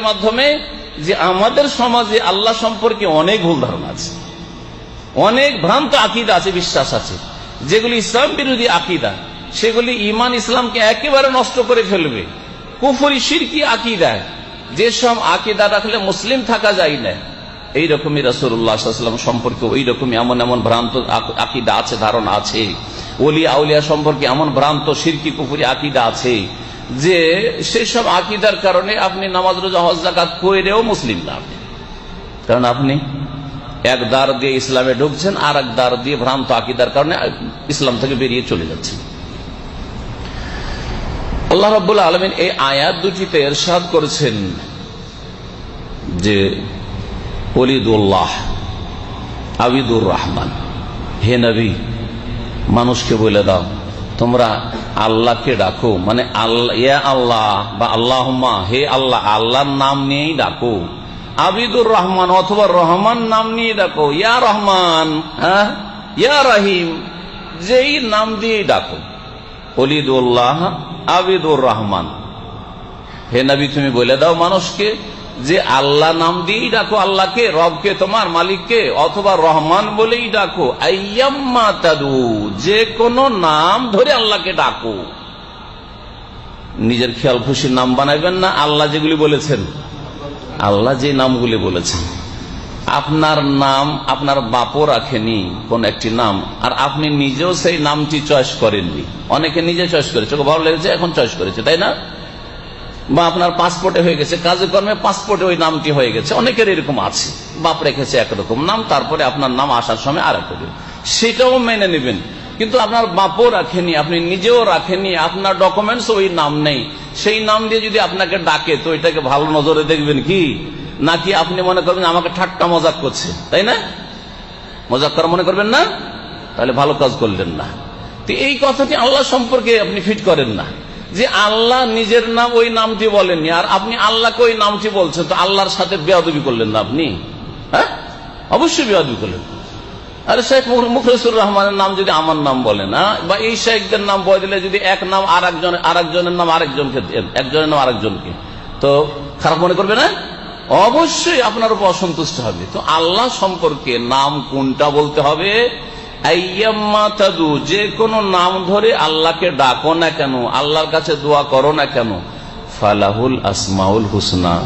মাধ্যমে যে আমাদের সমাজে আল্লাহ সম্পর্কে অনেক ভুল ধারণা আছে। অনেক ভ্রান্ত আকিদা আছে, বিশ্বাস আছে। যেগুলি ইসলাম বিরোধী আকিদা, সেগুলি ইমান ইসলামকে একেবারে নষ্ট করে ফেলবে। কুফরি, সিরকি আকিদা যেসব আকিদা রাখলে মুসলিম থাকা যায় না। এইরকমই রসুল্লাহাম সম্পর্কে ওই রকমই এমন এমন ভ্রান্ত আকিদা আছে, ধারণা আছে। ওলিয়া আউলিয়া সম্পর্কে এমন ভ্রান্ত, সিরকি, কুফুরি আকিদা আছে। যে সেসব আকিদার কারণে আপনি নামাজ, রোজা, হজ জাকাত কইরেও মুসলিম না আপনি। কারণ আপনি এক দ্বার দিয়ে ইসলামে ঢুকছেন আর এক দ্বার দিয়ে ভ্রান্ত আকিদার কারণে ইসলাম থেকে বেরিয়ে চলে যাচ্ছেন। আল্লাহ রব্বুল্লাহ আলমিন এই আয়াত দুটিতে এরশাদ করেছেন যে অলিদুল্লাহ আবিদুর রহমান, হে নবী, মানুষকে বলে দাও তোমরা আল্লাহকে ডাকো। মানে আল্লাহ আল্লাহ বা আল্লাহমা হে আল্লাহ, আল্লাহর নাম নিয়েই ডাকো। আবিদুর রহমান অথবা রহমান নাম নিয়ে ডাকো। ইয়া রহমান হ্যাঁ? ইয়া রাহিম, যেই নাম দিয়েই ডাকো। অলিদুল্লাহ আবিদুর রহমান। হে নবী, তুমি বলে দাও মানুষকে যে আল্লাহ নাম দিয়েই ডাকো আল্লাহকে, রবকে তোমার মালিককে, অথবা রহমান বলেই ডাকো। তাদু, যে কোনো নাম ধরে আল্লাহকে ডাকো। নিজের খেয়াল খুশির নাম বানাইবেন না, আল্লাহ যেগুলি বলেছেন। আল্লাহ যে নামগুলি বলেছেন। আপনার নাম আপনার বাপও রাখেনি কোন একটি নাম, আর আপনি নিজেও সেই নামটি চয়েস করেননি। অনেকে নিজে চয়েস করেছে ভালো লেগেছে, এখন চয়েস করেছে, তাই না? বা আপনার পাসপোর্টে হয়ে গেছে কাজে কর্মে পাসপোর্টে ওই নামটি হয়ে গেছে, অনেকের এরকম আছে। বাপ রেখেছে একরকম নাম, তারপরে আপনার নাম আসার সময় আর এক সেটাও মেনে নেবেন। কিন্তু আপনার বাপও রাখেনি, আপনি নিজেও রাখেনি আপনার ডকুমেন্টস ওই নাম নেই। সেই নাম দিয়ে যদি আপনাকে ডাকে, তো এটাকে ভালো নজরে দেখবেন কি? নাকি আপনি মনে করবেন আমাকে ঠাট্টা মজাক করছে, তাই না? মজাক করা মনে করবেন না? তাহলে ভালো কাজ করলেন না। তো এই কথাটি আল্লাহ সম্পর্কে আপনি ফিট করেন না। যে আল্লাহ নিজের নাম ওই নামটি বলেননি, আর আপনি আল্লাহকে ওই নামটি বলছেন, তো আল্লাহর সাথে বেয়াদবি করলেন না আপনি? হ্যাঁ? অবশ্যই বেয়াদবি করলেন। আরে শেখ মুখলেসুর রহমানের নাম যদি আমার নাম বলে না, বা এই শেখদের নাম বলে দিলে যদি এক নাম আর একজন আর একজনের নাম আরেকজনকে একজনের নাম আরেকজনকে, তো খারাপ মনে করবে না? অবশ্যই আপনার উপর অসন্তুষ্ট হবে। তো আল্লাহ সম্পর্কে নাম কোনটা বলতে হবে? যে কোনো নাম ধরে আল্লাহকে ডাকো না কেন, আল্লাহর কাছে দোয়া করো না কেন? ফালাহুল আসমাউল হুসনা।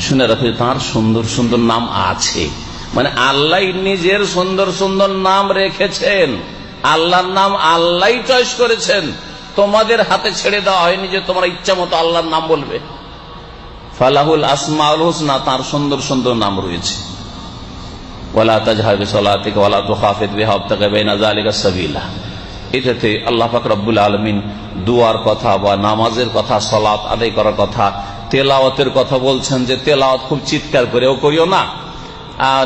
শুনে রাখো তার সুন্দর সুন্দর নাম আছে। মানে আল্লাহ নিজের সুন্দর সুন্দর নাম রেখেছেন। আল্লাহর নাম আল্লাহ চয়েস করেছেন। তোমাদের হাতে ছেড়ে দেওয়া হয়নি যে তোমার ইচ্ছা মতো আল্লাহর নাম বলবে। ফালাহুল আসমাউল হুসনা, তার সুন্দর সুন্দর নাম রয়েছে। ওয়ালা তাজহার বিসলাতিকা ওয়ালা তুখাফিত বিহা ওয়াবতাগি বাইনা যালিকা সাবিলা এটাতে আল্লাহ পাক রব্বুল আলামিন দুয়ার কথা বা নামাজের কথা, সলাত আদায় করার কথা, তেলাওয়াতের কথা বলছেন যে তেলাওয়াত খুব চিৎকার করেও করিও না।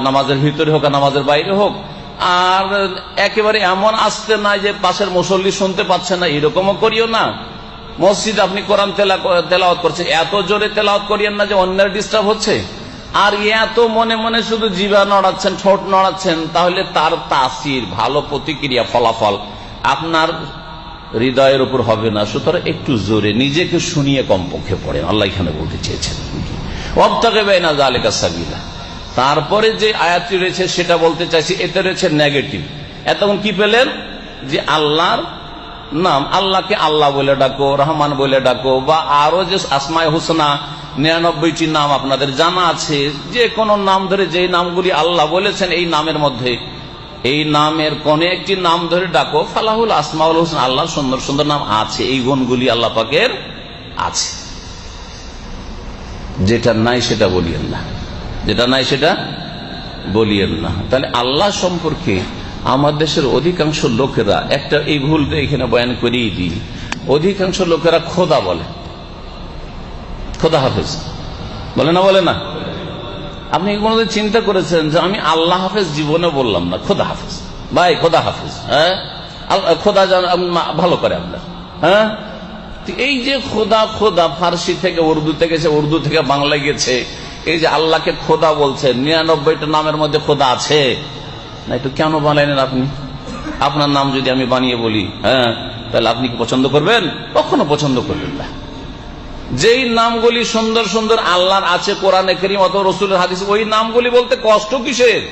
নামাজের ভিতরে হোক নামাজের বাইরে হোক, আর একেবারে এমন আসতে না যে পাশের মুসল্লি শুনতে পাচ্ছে না, এরকমও করিও না। মসজিদ আপনি কোরআন তেলা- তেলাওয়াত করছেন, এত জোরে তেলাওয়াত করিয়েন না যে অন্যের ডিস্টার্ব হচ্ছে। আর এত মনে মনে শুধু জিভা নড়াচ্ছেন, ঠোঁট নড়াচ্ছেন, তাহলে তার তাসির, ভালো প্রতিক্রিয়া, ফলাফল আপনার হৃদয়ের উপর হবে না। সুতরাং একটু জোরে, নিজেকে শুনিয়ে কমপক্ষে পড়েন আল্লাহ এখানে বলতে চেয়েছেন। অবতাকে বেনা জালেকা সাবিলা। তারপরে যে আয়াতটি রয়েছে, সেটা বলতে চাইছি, এতে রয়েছে নেগেটিভ। এতক্ষণ কি পেলেন? যে আল্লাহর নাম, আল্লাহকে আল্লাহ বলে ডাকো, রহমান বলে ডাকো, বা আরও যে আসমায় হুসনা নিরানব্বইটি নাম আপনাদের জানা আছে। যে কোনো নাম ধরে যে নামগুলি আল্লাহ বলেছেন, এই নামের মধ্যে। এই নামের কোন একটি নাম ধরে ডাকো, ফালাহুল আসমাউল হোসেন আল্লাহ সুন্দর সুন্দর নাম আছে। এই গুণগুলি আল্লাহ পাকের আছে। যেটা নাই সেটা বলিয়েন না। যেটা নাই সেটা বলিয়েন না। তাহলে আল্লাহ সম্পর্কে আমার দেশের অধিকাংশ লোকেরা, একটা এই ভুল এখানে বয়ান করিয়ে দিই। অধিকাংশ লোকেরা খোদা বলে। খোদা হাফেজ। বলে না বলে না। আপনি কোনোদিন চিন্তা করেছেন যে আমি আল্লাহ হাফেজ? জীবনে বললাম না, খোদা হাফেজ। ভাই, খোদা হাফেজ হ্যাঁ? খোদা ভালো করে আপনার হ্যাঁ? এই যে খোদা খোদা ফার্সি থেকে, উর্দু থেকে উর্দু থেকে বাংলা গেছে, এই যে আল্লাহকে খোদা বলছেন নিরানব্বইটা নামের মধ্যে খোদা আছে। না, একটু কেন বানাইলেন আপনি? আপনার নাম যদি আমি বানিয়ে বলি হ্যাঁ? তাহলে আপনি কি পছন্দ করবেন? কখনো পছন্দ করবেন না। যেই নামগুলি সুন্দর সুন্দর আল্লাহর আছে, কোরআনে করিম অথবা রসুলের হাদিস, ওই নামগুলি বলতে কষ্ট কিসের?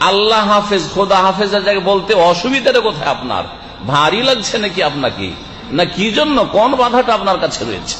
আল্লাহ হাফেজ, খোদা হাফেজ বলতে অসুবিধাটা কোথায় আপনার? ভারী লাগছে নাকি আপনাকে? না কি জন্য? কোন বাধাটা আপনার কাছে রয়েছে?